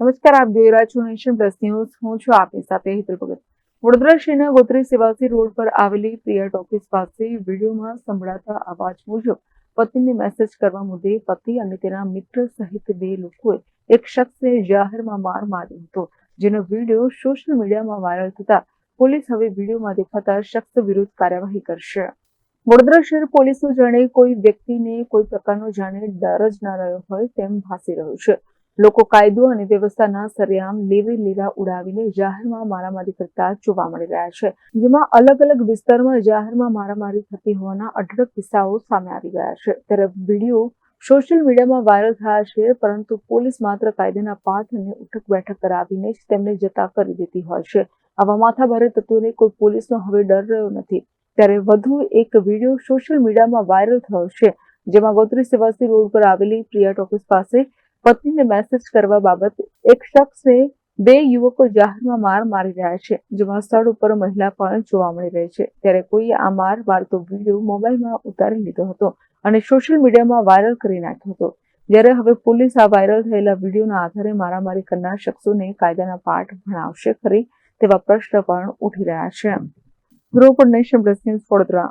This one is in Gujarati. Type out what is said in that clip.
નમસ્કાર, આપ જોઈ રહ્યા છો નેશન પ્લસ ન્યૂઝ. હું છું આપની સાથે હિતલ ભગત. વડોદરા શહેરના ગોત્રી સેવાસી રોડ પર આવેલી પ્રિયા ટોકીસ પાસે વિડીયોમાં સંભળાતા અવાજ મુજબ પતિને મેસેજ કરવા મુદ્દે પતિ અને તેના મિત્ર સહિત બે લોકોએ એક શખ્સને જાહેરમાં માર માર્યો હતો, જેનો વીડિયો સોશિયલ મીડિયામાં વાયરલ થતા પોલીસ હવે વિડીયોમાં દેખાતા શખ્સ વિરુદ્ધ કાર્યવાહી કરશે. વડોદરા શહેર પોલીસો જાણે કોઈ વ્યક્તિને કોઈ પ્રકારનો જાણે ડર જ ના રહ્યો હોય તેમ ભાસી રહ્યું છે. લોકો કાયદો અને વ્યવસ્થાના સરેઆમ લેવી લીલા ઉડાવીને જાહેરમાં મારામારી કરતા જોવા મળી રહ્યા છે, જેમાં અલગ અલગ વિસ્તારમાં જાહેરમાં મારામારી થતી હોવાના અઢળક કિસ્સાઓ સામે આવી ગયા છે. ત્યારે વીડિયો સોશિયલ મીડિયામાં વાયરલ થયા છે, પરંતુ પોલીસ માત્ર કાયદાના પાઠ અને ઉઠક બેઠક કરાવીને જ તેમને જતા કરી દેતી હોય છે. આવા માથાભારે તત્વોને કોઈ પોલીસનો હવે ડર રહ્યો નથી. ત્યારે વધુ એક વીડિયો સોશિયલ મીડિયામાં વાયરલ થયો છે, જેમાં ગોત્રી સેવાસી રોડ પર આવેલી પ્રિયા ટોકીસ પાસે પત્નીને મેસેજ કરવા બાબત એક શખ્સને બે યુવકો જાહેરમાં માર મારી રહ્યા છે. જેમાં સ્થળ ઉપર મહિલા પણ જોવા મળી રહી છે. ત્યારે કોઈએ આ માર મારતો વીડિયો મોબાઈલમાં ઉતારી લીધો હતો અને સોશિયલ મીડિયામાં વાયરલ કરી નાખ્યો હતો. જ્યારે હવે પોલીસ આ વાયરલ થયેલા વિડીયોના આધારે મારામારી કરનાર શખ્સોને કાયદાના પાઠ ભણાવશે ખરી તેવા પ્રશ્ન પણ ઉઠી રહ્યા છે. Group nation blessing Vadodara.